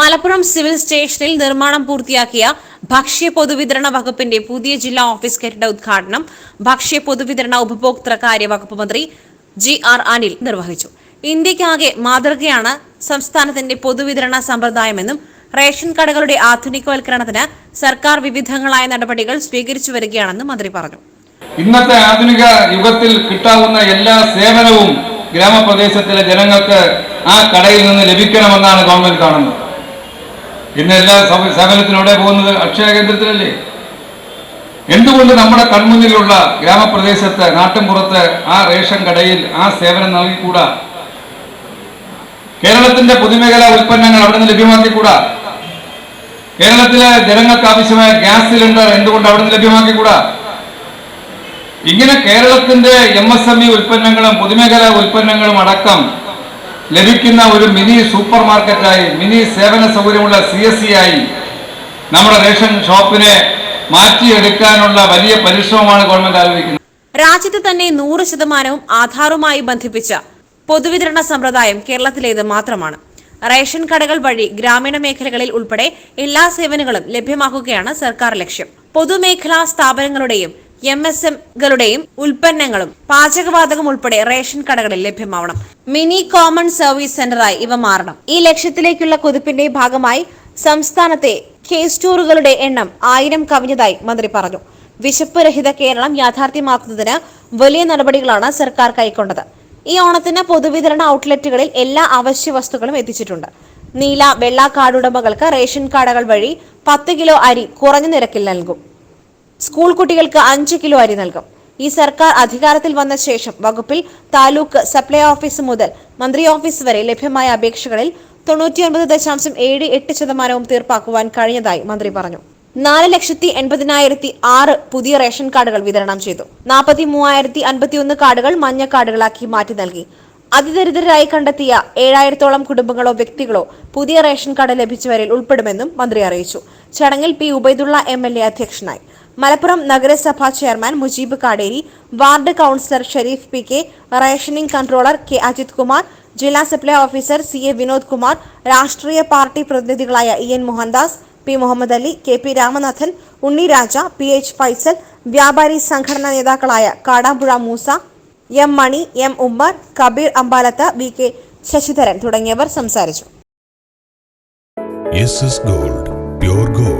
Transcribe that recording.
Malappuram civil സ്റ്റേഷനിൽ നിർമ്മാണം പൂർത്തിയാക്കിയ ഭക്ഷ്യ പൊതുവിതരണ വകുപ്പിന്റെ പുതിയ ജില്ലാ ഓഫീസ് കെട്ടിട ഉദ്ഘാടനം ഭക്ഷ്യ പൊതുവിതരണ ഉപഭോക്തൃ കാര്യ വകുപ്പ് മന്ത്രി ജി ആർ അനിൽ നിർവഹിച്ചു. ഇന്ത്യക്കാകെ മാതൃകയാണ് സംസ്ഥാനത്തിന്റെ പൊതുവിതരണ സമ്പ്രദായമെന്നും റേഷൻ കടകളുടെ ആധുനികവൽക്കരണത്തിന് സർക്കാർ വിവിധങ്ങളായ നടപടികൾ സ്വീകരിച്ചു വരികയാണെന്നും മന്ത്രി പറഞ്ഞു. ഇന്നത്തെ ആധുനിക യുഗത്തിൽ കിട്ടാവുന്ന എല്ലാ സേവനവും ഗ്രാമപ്രദേശത്തിലെ ജനങ്ങൾക്ക് ആ കടയിൽ നിന്ന് ലഭിക്കണമെന്നാണ് ഗവൺമെന്റ് കാണുന്നത്. ഇന്ന് എല്ലാ സേവനത്തിനും പോകുന്നത് അക്ഷയ കേന്ദ്രത്തിലല്ലേ? എന്തുകൊണ്ട് നമ്മുടെ കൺമുന്നിലുള്ള ഗ്രാമപ്രദേശത്ത് നാട്ടിൻപുറത്ത് ആ റേഷൻ കടയിൽ ആ സേവനം നൽകിക്കൂടാ? കേരളത്തിന്റെ പൊതുമേഖലാ ഉൽപ്പന്നങ്ങൾ അവിടെ നിന്ന് ലഭ്യമാക്കിക്കൂടാ? കേരളത്തിലെ ജനങ്ങൾക്ക് ആവശ്യമായ ഗ്യാസ് സിലിണ്ടർ എന്തുകൊണ്ട് അവിടെ നിന്ന് ലഭ്യമാക്കിക്കൂടാ? ഇങ്ങനെ കേരളത്തിന്റെ എം ഇ ഉൽപ്പന്നങ്ങളും പൊതുമേഖലാ ഉൽപ്പന്നങ്ങളും അടക്കം ലഭിക്കുന്ന ഒരു മിനി സൂപ്പർ മാർക്കറ്റായി മിനി സേവന സൗകര്യമുള്ള സി എസ് സി ആയി നമ്മുടെ റേഷൻ ഷോപ്പിനെ മാറ്റിയെടുക്കാനുള്ള വലിയ പരിശ്രമമാണ് ഗവൺമെന്റ് ആലോചിക്കുന്നത് രാജ്യത്ത് തന്നെ നൂറ് ശതമാനവും ആധാറുമായി ബന്ധിപ്പിച്ച പൊതുവിതരണ സമ്പ്രദായം കേരളത്തിലേത് മാത്രമാണ്. റേഷൻ കടകൾ വഴി ഗ്രാമീണ മേഖലകളിൽ ഉൾപ്പെടെ എല്ലാ സേവനങ്ങളും ലഭ്യമാക്കുകയാണ് സർക്കാർ ലക്ഷ്യം. പൊതുമേഖലാ സ്ഥാപനങ്ങളുടെയും എം എസ് എംകളുടെയും ഉൽപ്പന്നങ്ങളും പാചകവാതകം ഉൾപ്പെടെ റേഷൻ കടകളിൽ ലഭ്യമാവണം. മിനി കോമൺ സർവീസ് സെന്ററായി ഇവ മാറണം. ഈ ലക്ഷ്യത്തിലേക്കുള്ള കുതിപ്പിന്റെ ഭാഗമായി സംസ്ഥാനത്തെ കെ സ്റ്റോറുകളുടെ എണ്ണം ആയിരം കവിഞ്ഞതായി മന്ത്രി പറഞ്ഞു. വിശപ്പ് രഹിത കേരളം യാഥാർത്ഥ്യമാക്കുന്നതിന് വലിയ നടപടികളാണ് സർക്കാർ കൈക്കൊണ്ടത്. ഈ ഓണത്തിന് പൊതുവിതരണ ഔട്ട്ലെറ്റുകളിൽ എല്ലാ അവശ്യ വസ്തുക്കളും എത്തിച്ചിട്ടുണ്ട്. നീല വെള്ള കാർഡുടമകൾക്ക് റേഷൻ കാർഡുകൾ വഴി പത്ത് കിലോ അരി കുറഞ്ഞ നിരക്കിൽ നൽകും. സ്കൂൾ കുട്ടികൾക്ക് അഞ്ച് കിലോ അരി നൽകും. ഈ സർക്കാർ അധികാരത്തിൽ വന്ന ശേഷം വകുപ്പിൽ താലൂക്ക് സപ്ലൈ ഓഫീസ് മുതൽ മന്ത്രി ഓഫീസ് വരെ ലഭ്യമായ അപേക്ഷകളിൽ തൊണ്ണൂറ്റിയൊൻപത് ദശാംശം ഏഴ് എട്ട് ശതമാനവും തീർപ്പാക്കുവാൻ കഴിഞ്ഞതായി മന്ത്രി പറഞ്ഞു. നാല് ലക്ഷത്തി എൺപതിനായിരത്തി ആറ് പുതിയ റേഷൻ കാർഡുകൾ വിതരണം ചെയ്തു. നാൽപ്പത്തി മൂവായിരത്തി അൻപത്തിയൊന്ന് കാർഡുകൾ മഞ്ഞ കാർഡുകളാക്കി മാറ്റി നൽകി. അതിദരിദ്രരായി കണ്ടെത്തിയ ഏഴായിരത്തോളം കുടുംബങ്ങളോ വ്യക്തികളോ പുതിയ റേഷൻ കാർഡ് ലഭിച്ചവരിൽ ഉൾപ്പെടുമെന്നും മന്ത്രി അറിയിച്ചു. ചടങ്ങിൽ P Ubaidulla M L A അധ്യക്ഷനായി. മലപ്പുറം നഗരസഭാ chairman Mujeeb Kaderi ward councillor Sharif P K rationing controller K Ajith Kumar ജില്ലാ supply officer C A Vinod Kumar രാഷ്ട്രീയ party പ്രതിനിധികളായ E N Mohandas P Muhammad Ali K P Ramanathan Unni Raja P H Faisal വ്യാപാരി സംഘടനാ നേതാക്കളായ Kadampuzha Moosa M Mani M Ummer Kabeer Ampalath V K Sasidharan തുടങ്ങിയവർ സംസാരിച്ചു. Gold gold